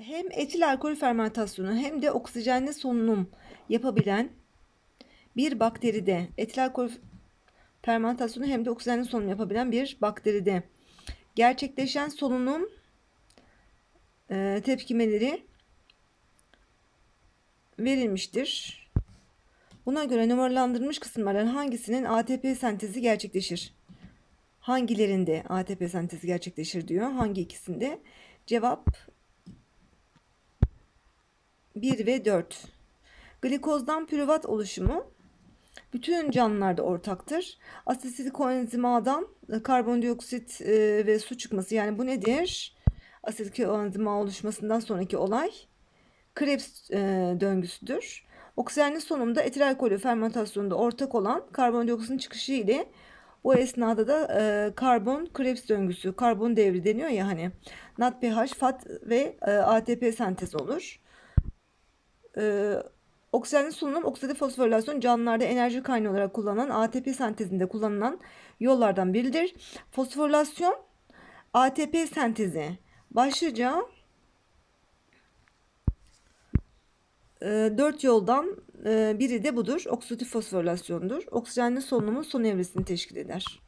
hem etil alkol fermentasyonu hem de oksijenli solunum yapabilen bir bakteride etil alkol fermentasyonu hem de oksijenli solunum yapabilen bir bakteride gerçekleşen solunum e, tepkimeleri verilmiştir. Buna göre numaralandırılmış kısımlardan hangisinin ATP sentezi gerçekleşir? Hangilerinde ATP sentezi gerçekleşir diyor. Hangi ikisinde? Cevap 1 ve 4. Glikozdan pürüvat oluşumu bütün canlılarda ortaktır. Asitlik koenzimadan e, karbondioksit e, ve su çıkması yani bu nedir? Asitlik koenzima oluşmasından sonraki olay Krebs e, döngüsüdür. Oksijenli solunumda etil alkolü fermentasyonunda ortak olan karbondioksitin çıkışı ile bu esnada da e, karbon Krebs döngüsü, karbon devri deniyor ya hani. NADPH, FAT ve e, ATP sentezi olur. E, oksijenli solunum, oksidatif fosforilasyon canlılarda enerji kaynağı olarak kullanılan ATP sentezinde kullanılan yollardan biridir. Fosforilasyon ATP sentezi başlıca e, dört yoldan e, biri de budur. Oksidatif fosforilasyondur. Oksijenli solunumun son evresini teşkil eder.